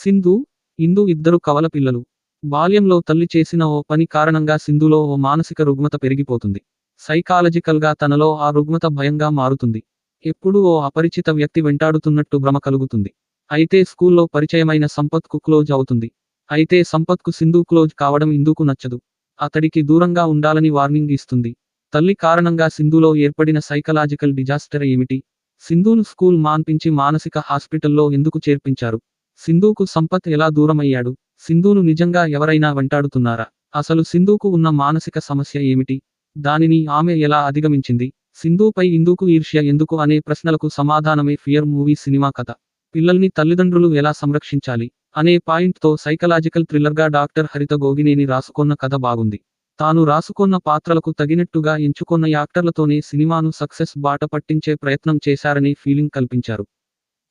సింధు ఇందు ఇద్దరు కవల పిల్లలు. బాల్యంలో తల్లి చేసిన ఓ పని కారణంగా సింధులో ఓ మానసిక రుగ్మత పెరిగిపోతుంది. సైకాలజికల్గా తనలో ఆ రుగ్మత భయంగా మారుతుంది. ఎప్పుడూ ఓ అపరిచిత వ్యక్తి వెంటాడుతున్నట్టు భ్రమ కలుగుతుంది. అయితే స్కూల్లో పరిచయమైన సంపత్కు క్లోజ్ అవుతుంది. అయితే సంపత్కు సింధు క్లోజ్ కావడం ఇందుకు నచ్చదు. అతడికి దూరంగా ఉండాలని వార్నింగ్ ఇస్తుంది. తల్లి కారణంగా సింధులో ఏర్పడిన సైకలాజికల్ డిజాస్టర్ ఏమిటి? సింధును స్కూల్ మాన్పించి మానసిక హాస్పిటల్లో ఎందుకు చేర్పించారు? సింధూకు సంపత్ ఎలా దూరమయ్యాడు? సింధూను నిజంగా ఎవరైనా వెంటాడుతున్నారా? అసలు సింధూకు ఉన్న మానసిక సమస్య ఏమిటి? దానిని ఆమె ఎలా అధిగమించింది? సింధూపై ఇందుకు ఈర్ష్య ఎందుకు అనే ప్రశ్నలకు సమాధానమే ఫియర్ మూవీ సినిమా కథ. పిల్లల్ని తల్లిదండ్రులు ఎలా సంరక్షించాలి? అనే పాయింట్తో సైకలాజికల్ థ్రిల్లర్గా డాక్టర్ హరిత గోగినేని రాసుకొన్న కథ బాగుంది. తాను రాసుకొన్న పాత్రలకు తగినట్టుగా ఎంచుకొన్న యాక్టర్లతోనే సినిమాను సక్సెస్ బాట పట్టించే ప్రయత్నం చేశారనే ఫీలింగ్ కల్పించారు.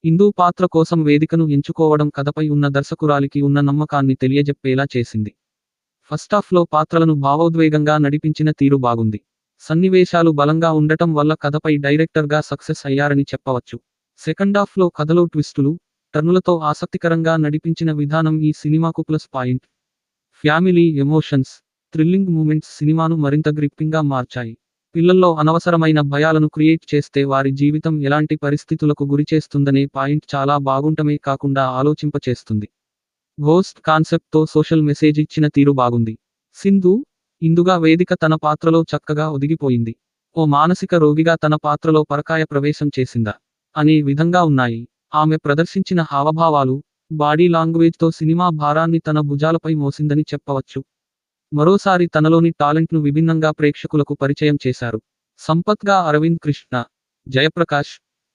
ఇందు పాత్ర కోసం వేదికను ఎంచుకోవడం కథపై ఉన్న దర్శకురాలికి ఉన్న నమ్మకాన్ని తెలియజెప్పేలా చేసింది. ఫస్టాఫ్లో పాత్రలను భావోద్వేగంగా నడిపించిన తీరు బాగుంది. సన్నివేశాలు బలంగా ఉండటం వల్ల కథపై డైరెక్టర్గా సక్సెస్ అయ్యారని చెప్పవచ్చు. సెకండాఫ్లో కథలో ట్విస్టులు టర్నులతో ఆసక్తికరంగా నడిపించిన విధానం ఈ సినిమాకు plus point. Family emotions thrilling moments సినిమాను మరింత గ్రిప్పింగ్గా మార్చాయి. పిల్లల్లో అనవసరమైన భయాలను క్రియేట్ చేస్తే వారి జీవితం ఎలాంటి పరిస్థితులకు గురిచేస్తుందనే పాయింట్ చాలా బాగుంటమే కాకుండా ఆలోచింపచేస్తుంది. ఘోస్ట్ కాన్సెప్ట్తో సోషల్ మెసేజ్ ఇచ్చిన తీరు బాగుంది. సింధు ఇందుగా వేదిక తన పాత్రలో చక్కగా ఒదిగిపోయింది. ఓ మానసిక రోగిగా తన పాత్రలో పరకాయ ప్రవేశం చేసిందా? అనే విధంగా ఉన్నాయి. ఆమె ప్రదర్శించిన హావభావాలు బాడీ లాంగ్వేజ్తో సినిమా భారాన్ని తన భుజాలపై మోసిందని చెప్పవచ్చు. మరోసారి తనలోని టాలెంట్ను విభిన్నంగా ప్రేక్షకులకు పరిచయం చేశారు. సంపత్గా అరవింద్ కృష్ణ జయప్రకాష్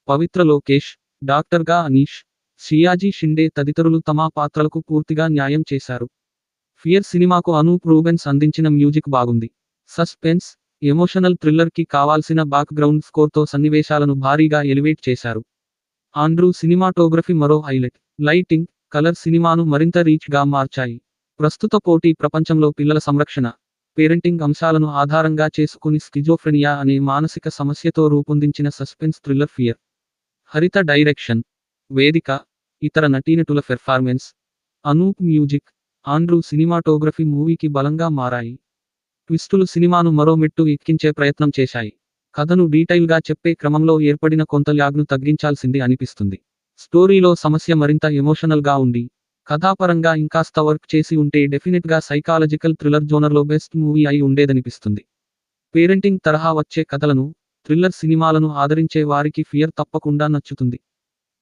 పవిత్ర లోకేష్ డాక్టర్గా అనీష్ షియాజీ షిండే తదితరులు తమ పాత్రలకు పూర్తిగా న్యాయం చేశారు. ఫియర్ సినిమాకు అనూప్ రూబెన్స్ అందించిన మ్యూజిక్ బాగుంది. సస్పెన్స్ ఎమోషనల్ థ్రిల్లర్కి కావాల్సిన బ్యాక్గ్రౌండ్ స్కోర్తో సన్నివేశాలను భారీగా ఎలివేట్ చేశారు. ఆండ్రూ సినిమాటోగ్రఫీ మరో హైలైట్. లైటింగ్ కలర్ సినిమాను మరింత రీచ్గా మార్చాయి. ప్రస్తుత పోటీ ప్రపంచంలో పిల్లల సంరక్షణ పేరెంటింగ్ అంశాలను ఆధారంగా చేసుకుని స్కిజోఫ్రెనియా అనే మానసిక సమస్యతో రూపొందించిన suspense thriller fear. Haritha direction Vedhika ఇతర నటీనటుల performance Anup music Andrew cinematography మూవీకి బలంగా మారాయి. ట్విస్టులు సినిమాను మరో మెట్టు ఎక్కించే ప్రయత్నం చేశాయి. కథను డీటెయిల్గా చెప్పే క్రమంలో ఏర్పడిన కొంత ల్యాగ్ను తగ్గించాల్సింది అనిపిస్తుంది. స్టోరీలో సమస్య మరింత ఎమోషనల్గా ఉండి కథాపరంగా ఇంకాస్త వర్క్ చేసి ఉంటే డెఫినెట్గా సైకాలజికల్ థ్రిల్లర్ జోనర్లో బెస్ట్ మూవీ అయి ఉండేదనిపిస్తుంది. పేరెంటింగ్ తరహా వచ్చే కథలను థ్రిల్లర్ సినిమాలను ఆదరించే వారికి ఫియర్ తప్పకుండా నచ్చుతుంది.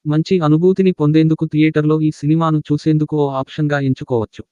మంచి అనుభూతిని పొందేందుకు థియేటర్లో ఈ సినిమాను చూసేందుకు ఓ ఆప్షన్గా ఎంచుకోవచ్చు.